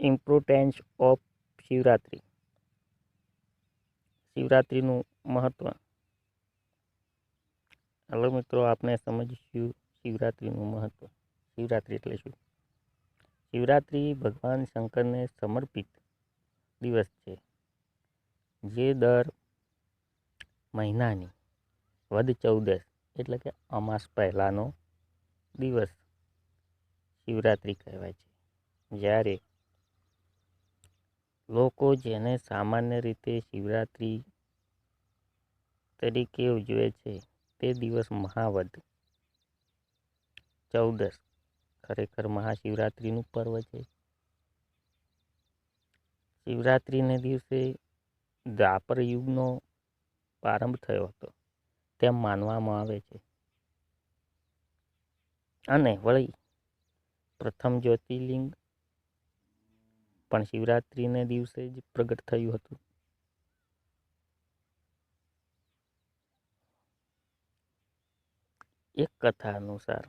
Importance of Shivratri. શિવરાત્રિનું મહત્ત્વ hello મિત્રો આપણે સમજીશું શિવરાત્રિનું મહત્ત્વ શિવરાત્રિ એટલે શું? શિવરાત્રિ ભગવાન શંકરને સમર્પિત દિવસ છે, જે દર મહિનાની વદ ચૌદસ, એટલે કે અમાસ પહેલાંનો દિવસ શિવરાત્રિ કહેવાય છે. જ્યારે લોકો જેને સામાન્ય રીતે શિવરાત્રિ તરીકે ઉજવે છે, તે દિવસ મહાવદ ચૌદસ ખરેખર મહાશિવરાત્રિનું પર્વ છે. શિવરાત્રિને દિવસે દ્વાપર યુગનો પ્રારંભ થયો હતો, તેમ માનવામાં આવે છે. અને વળી પ્રથમ જ્યોતિર્લિંગ પણ શિવરાત્રિને દિવસે જ પ્રગટ થયું હતું. એક કથા અનુસાર,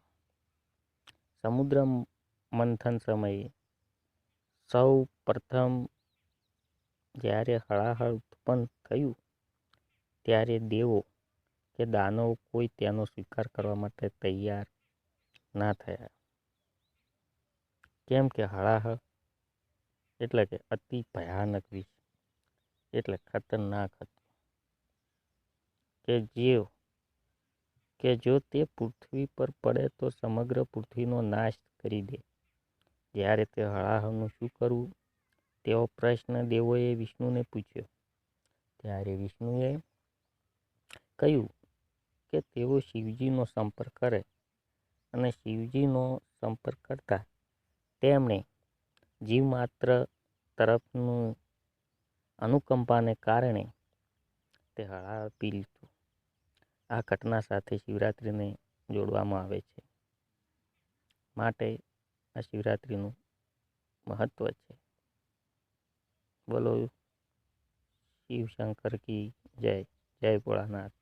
સમુદ્ર મંથન સમયે સૌ પ્રથમ જ્યારે હળાહળ ઉત્પન્ન થયું, ત્યારે દેવો કે દાનો કોઈ તેનો સ્વીકાર કરવા માટે તૈયાર ના થયા. કેમ કે હળાહળ એટલે કે અતિ ભયાનક વિષ. એટલે ખતરનાક હતું. કે જીવ, કે જો તે પૃથ્વી પર પડે તો સમગ્ર પૃથ્વીનો નાશ કરી દે. જ્યારે તે હળાહળનું શું કરવું? તેવો પ્રશ્ન દેવોએ વિષ્ણુને પૂછ્યો. ત્યારે વિષ્ણુએ કહ્યું કે તેઓ શિવજીનો સંપર્ક કરે અને શિવજીનો સંપર્ક કરતા તેમણે જીવ માત્ર તરફનું અનુકંપાને કારણે તે હળાપી લીધું. આ ઘટના સાથે શિવરાત્રિને જોડવામાં આવે છે. માટે આ શિવરાત્રિનું મહત્ત્વ છે. બોલો શિવ શંકર કી જય જય ભોળાનાથ.